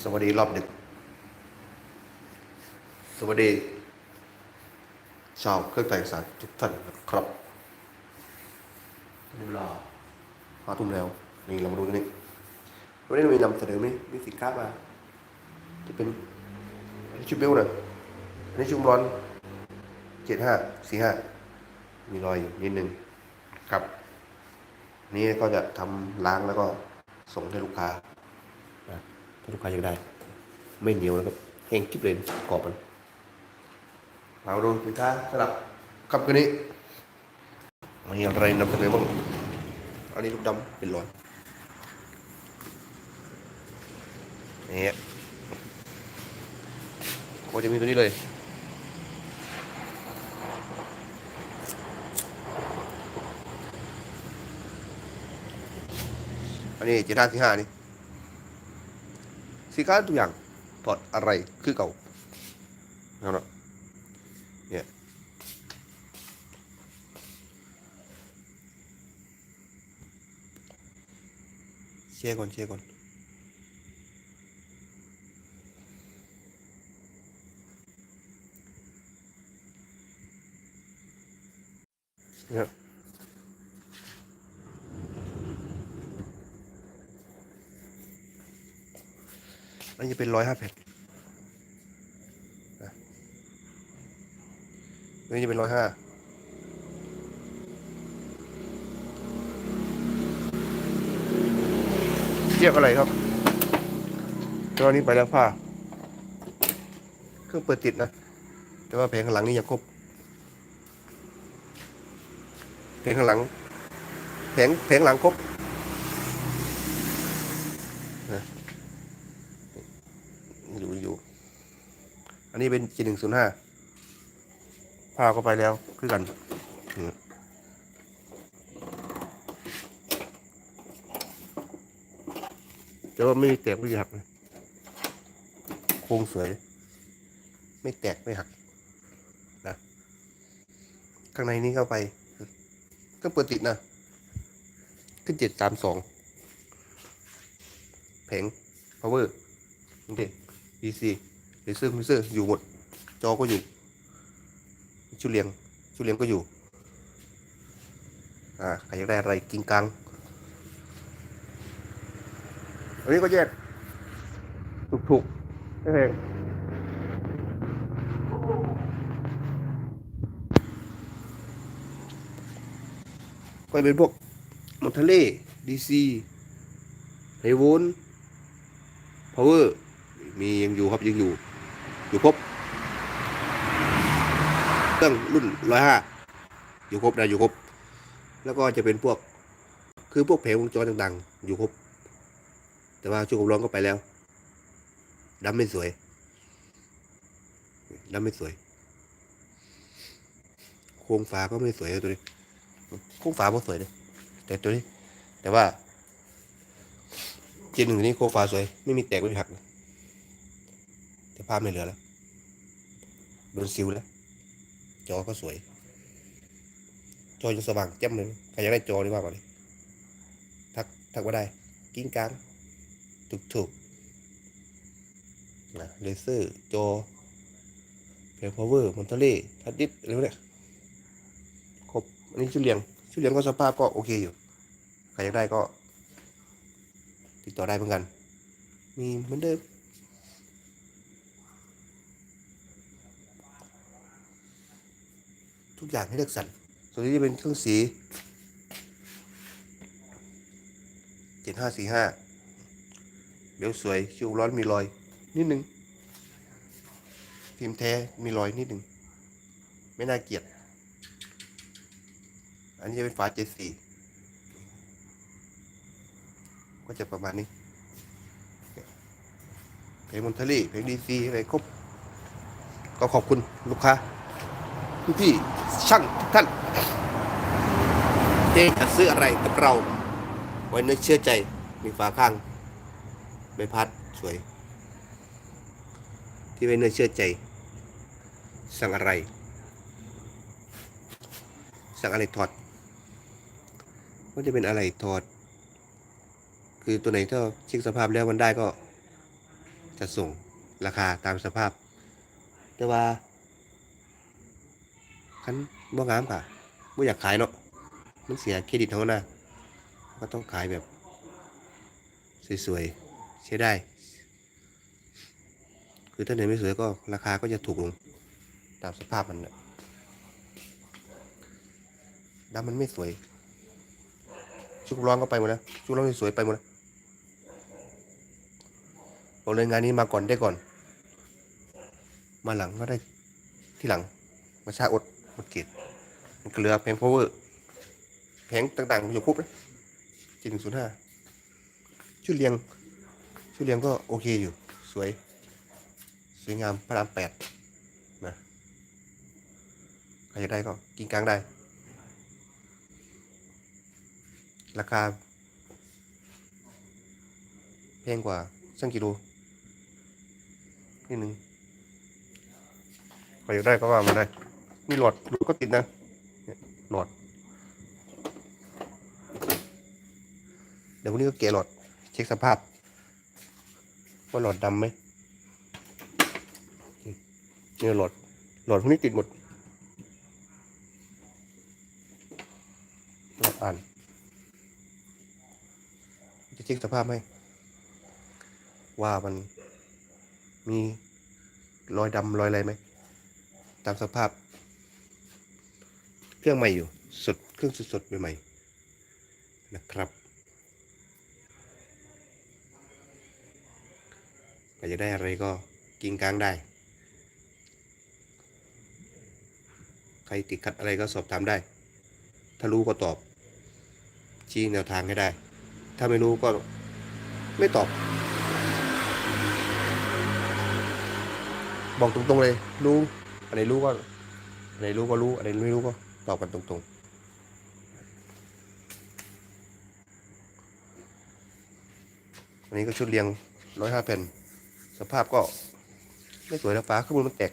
สวัสดีรอบดึก สวัสดี ชาวเครื่องแต่งสารทุกท่านครับนี่เวลาห้าทุ่มแล้ว นี่เรามาดูนนี่วันนี้เรามีนำเสนอไหมมีสินค้ามาที่เป็นอันนี้ชุดเบลนะอันนี้ชุดร้อนเจ็ดห้าสี่ห้ามีรอยอยู่นิดนึงครับ นี่ก็จะทำล้างแล้วก็ส่งให้ลูกค้า ถ้าลูกค้าอยากได้ ไม่เหนียวนะครับแห้งกิ๊บเลยกรอบมันมาดูสินค้าสลับครับคืนนี้มีอะไรนำเสนอบ้างอันนี้ลูกดำเป็นรอยนี่ก็จะมีตัวนี้เลยอันนี้เจ็ดห้าสี่ห้านี่ สินค้าทุกอย่างถอดอะไรคือเก่าเอาละเนี่ยเชียร์ก่อนเชียร์ก่อนเนี่ย อันนี้จะ เป็นร้อยห้าแผ่นตัวนี้จะเป็นร้อยห้าเทียบอะไรครับตัวนี้ไปแล้วผ้า เครื่องเปิดติดนะ แต่ว่าแผงข้างหลังนี่ยังครบแผงข้างหลังแผงแผงหลังครบ อยู่อยู่ อั นี้เป็นจีหนึ่งศูนย์ห้าพาเข้าไปแล้วคือกันแต่ว่าไม่แตกไม่หักโครงสวย ไม่แตกไม่หักนะข้างในนี้เข้าไป ก็เปิดติดนะขึ้นเจ็ดสามสองแผง power โอเค PC เลเซอร์มิเซอร์อยู่หมดจอก็อยู่ ชุดเลียง ชุดเลียงก็อยู่ อ่าใครอยากได้อะไรกิงกังอันนี้ก็แยกถูกๆไม่แพงก็เป็นพวกมอนเทเล่ดีซีไฮโวลพาวเวอร์ มียังอยู่ครับยังอยู่ อยู่ครบเครื่องรุ่นร้อยห้าอยู่ครบนะอยู่ครบ แล้วก็จะเป็นพวกคือพวกแผงวงจรต่างๆ อยู่ครบ แต่ว่าช่วงความร้อนก็ไปแล้วดำไม่สวยดำไม่สวย โครงฝาก็ไม่สวยเลยตัวนี้โครงฝาก็สวยเลยแต่ตัวนี้ แต่ว่าเจนหนึ่งนี้โครงฝาสวย ไม่มีแตกไม่มีหักแต่ภาพไม่เหลือแล้ว โดนซิวแล้ว จอก็สวย จอยังสว่างแจ่มเลยใครอยากได้จอนี่ว่ามาเลยทักทักว่าได้ กิ้งกางถูกถูกนะเลเซอร์จอเพลพาวเวอร์มอนเทเล่ทัดดิสอะไรพวกเนี้ยครบอันนี้ชุดเลียงชุดเลียงก็สภาพก็โอเคอยู่ใครอยากได้ก็ ติดต่อได้เหมือนกัน มีเหมือนเดิม ทุก อย่างให้เลือกสรรส่วนนี้จะเป็นเครื่องสีเจ็ดห้าสี่ห้าเบลสวยคิวร้อนมีรอย นิดนึงฟิล์มแท้มีรอยนิดนึงไม่น่าเกลียด อันนี้จะเป็นฝาเจ็ดสี่ก็จะประมาณนี้เพลงมอนเทลี่เพลงดีซีอะไรครบ ก็ขอบคุณลูกค้า พี่พี่ช่างทุกท่านที่จะซื้ออะไรกับเรา ไว้เนื้อเชื่อใจมีฝาข้างใบพัดสวย ที่ไว้เนื้อเชื่อใจ สั่งอะไร สั่งอะไรถอดก็จะเป็นอะไรถอด คือตัวไหนถ้าเช็คสภาพแล้วมันได้ก็จะส่งราคาตามสภาพ แต่ว่า คันบ่งามค่ะบ่อยากขายเนาะมันเสียเครดิตเท่านะก็ต้องขายแบบ สวยๆใช้ได้คือถ้าไหนไม่สวยก็ราคาก็จะถูกลงตามสภาพมันนะดำมันไม่สวย ชุกร้อนก็ไปหมดแล้วชุกร้อนสวยไปหมดแล้วบอกเลยงานนี้มาก่อนได้ก่อน มาหลังก็ได้ที่หลัง มาช้าอด อดเกตมันเกลือแพงพาวเวอร์แพงต่างๆอยู่ครบเลยจีหนึ่งศูนย์ห้าชุดเรียง ชุดเรียงก็โอเคอยู่ สวย สวยงามพระรามแปดนะใครจะได้ก็กินกลางได้ ราคาแพงกว่าช่งกิโลนิดนึงใครอยากได้ก็ว่ามาได้ มีหลอดหลอดก็ติดนะหลอด เดี๋ยววันนี้ก็เกะหลอด เช็คสภาพ ว่าหลอดดำไหมนี่หลอด หลอดพวกนี้ติดหมดหลอดอ่านจะเช็คสภาพให้ ว่ามันมีรอยดำรอยอะไรไหม ตามสภาพ เครื่องใหม่อยู่สดเครื่องสดๆใหม่ๆนะครับใครจะได้อะไรก็กินกลางได้ ใครติดขัดอะไรก็สอบถามได้ ถ้ารู้ก็ตอบ ชี้แนวทางให้ได้ ถ้าไม่รู้ก็ไม่ตอบ บอกตรงๆเลย รู้อันไหนรู้ก็อันไหนรู้ก็รู้อันไหนไม่รู้ก็ ตอบกันตรงๆอันนี้ก็ชุดเรียงร้อยห้าแผ่น สภาพก็ไม่สวยนะฟ้าข้างบนมันแตก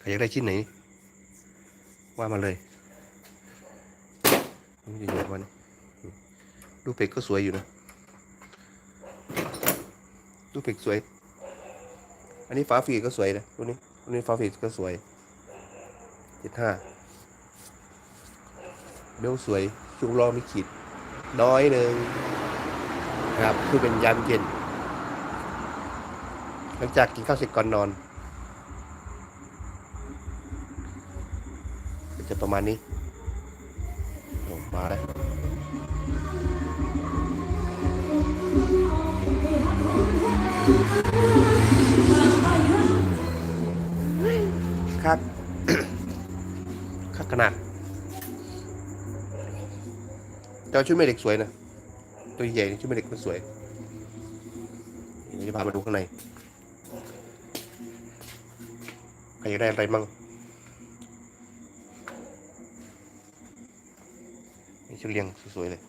ใครอยากได้ชิ้นไหน ว่ามาเลยมันจะอยู่วันดูเป็กก็สวยอยู่นะดูเป็กสวย อันนี้ฟ้าฟีดก็สวยนะตัวนี้ตัวนี้ฟ้าฟีดก็สวย เจ็ดห้าเบลสวยช่วงรอมีขีด น้อยหนึ่งครับ คือเป็นยามเย็น หลังจากกินข้าวเสร็จก่อนนอน จะประมาณนี้มาแล้วคั นาดแต่ว่าชุดแม่เด็กสวยนะ ตัวใหญ่นี่ชุดแม่เด็กมันสวยเดี๋ยวจะพามาดูข้างในใครอยากได้อะไรมั่งนี่ชุดเรียงสวยๆเลย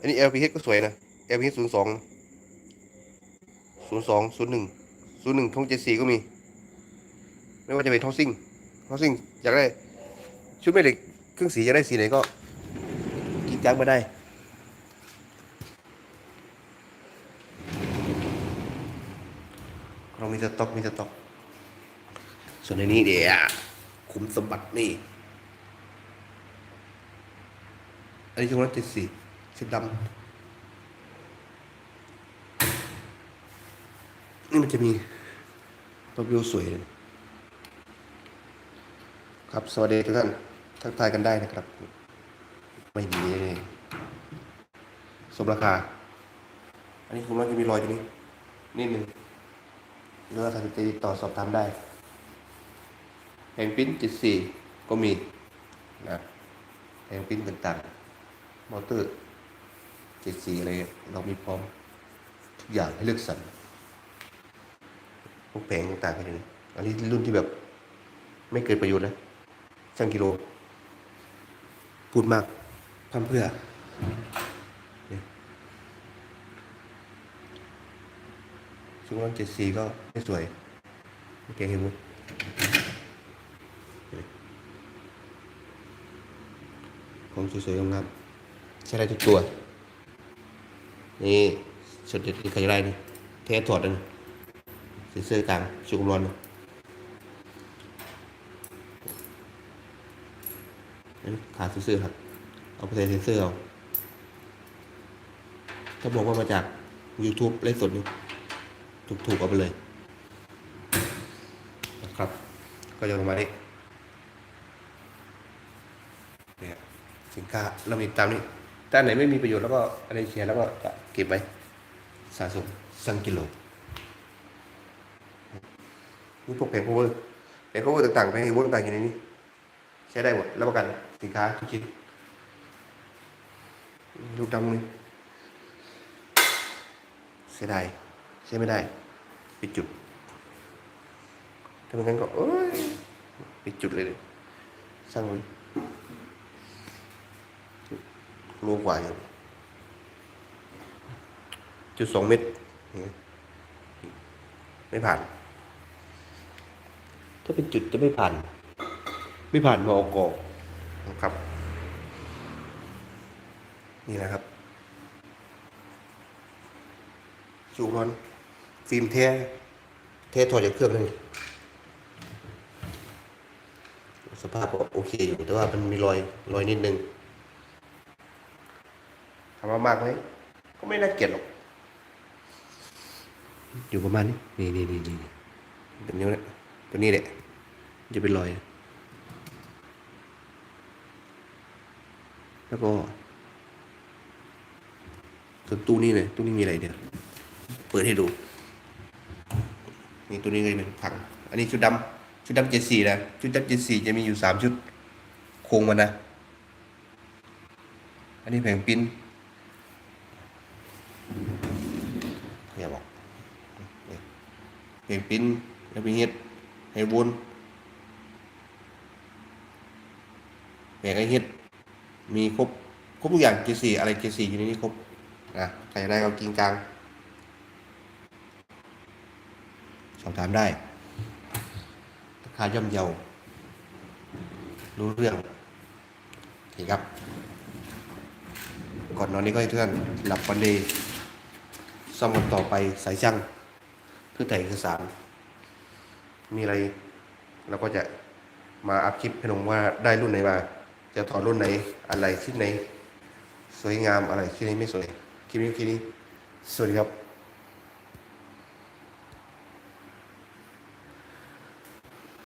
อันนี้ LPH ก็สวยนะ LPH ศูนย์สองศูนย์สองศูนย์หนึ่งศูนย์หนึ่งทงเจ็ดสี่ก็มี ไม่ว่าจะเป็นทอซิ่งทอซิ่งอยากได้ ชุดแม่เหล็กเครื่องสีอยากได้สีไหนก็กินจังมาได้ เรามีสต็อกมีสต็อก ส่วนในนี้เดี๋ยวคุมสมบัตินี่ อันนี้ช่วงละเจ็ดสี่สีดำนี่มันจะมีตัววิวสวยเลยครับ สวัสดีทุกท่าน ทักทายกันได้นะครับ ไม่มีเลยสมราคา อันนี้คุณว่าจะมีรอยตรงนี้นิดนึงหรือว่าถ้าจะติดต่อสอบถามได้แห่งปิ้นจิตสี่ก็มีนะแห่งปิ้นต่างๆมอเตอร์จิตสี่อะไรเรามีพร้อมทุกอย่างให้เลือกสรรพวกแผงต่างๆกันเลยอันนี้รุ่นที่แบบ ไม่เกิดประโยชน์นะช่างกิโล พูดมากทำเพื่อเนี่ยช่วงวันเจ็ดสีก็ไม่สวยไม่เก่งเห็นไหมของสวยๆงามๆใช้ได้ทุกตัว นี่สุดเด็ดที่ใครได้นี่เทสถอดนั่นเซนเซอร์กลางชุกลมร้อนนะนั่น ขาดซนเซอร์ครับ เอาไปใส่เซนเซอร์เอาถ้าบอกว่ามาจาก YouTube ไลฟ์สดนี่ถูกๆเอาไปเลย นะครับ ก็จะลงมาดิเนี่ยสินค้าเรามีตามนี้ถ้านไหนไม่มีประโยชน์แล้วก็อะไรเชียร์แล้วก็เก็บไว้สะสมสังกิโลนี่พวกแผงโคเวอร์แผงโคเวอร์ต่างๆแผงโคเวอร์ต่างๆอยู่ในนี้ใช้ได้หมดรับประกัน สินค้าทุกชิ้นลูกดำนี่เสียดายใช้ไม่ได้ปิดจุดถ้าเป็นงั้นก็เอ้ยปิดจุดเลยเลยสร้างมันรูกว่าอยู่จุดสองเมตรไม่ผ่าน ถ้าเป็นจุดจะไม่ผ่าน ไม่ผ่านมอก นะครับ นี่นะครับจูรอนฟิล์มเทเทถอดจากเครื่องนึงสภาพก็โอเคอยู่แต่ว่ามันมีรอยรอยนิดนึงถามว่ามากไหมก็ไม่น่าเกลียดหรอก อยู่ประมาณนี้ นี่นี่นี่นี่เป็นนิ้วเนี่ยตัวนี้แหละจะเป็นรอย แล้วก็ส่วนตู้นี้เลยตู้นี้มีอะไรเดี๋ยวเปิดให้ดู นี่ตัวนี้เลยเป็นผัง อันนี้ชุดดำชุดดำเจ็ดสี่นะ ชุดดำเจ็ดสี่จะมีอยู่สามชุด โครงมันนะ อันนี้แผงปิ้นอย่าบอกแผงปิ้นแล้วมีเฮ็ดให้วนแผงไอเฮ็ด มีครบครบทุกอย่างเจ็ดสี่อะไรเจ็ดสี่อยู่ในนี้ครบนะใครอยากได้ก็กินกลางสอบถามได้ราคาย่อมเยารู้เรื่องโอเคครับ ก่อนนอนนี้ก็ให้เพื่อนหลับฝันดีซ่อมกันต่อไปสายช่างเพื่อถ่ายเอกสาร มีอะไรเราก็จะมาอัพคลิปให้ลงว่าได้รุ่นไหนมา จะถอดรุ่นไหนอะไรชิ้นไหน สวยงามอะไรชิ้นไหนไม่สวยคลิปนี้คลิปนี้ สวัสดีครับ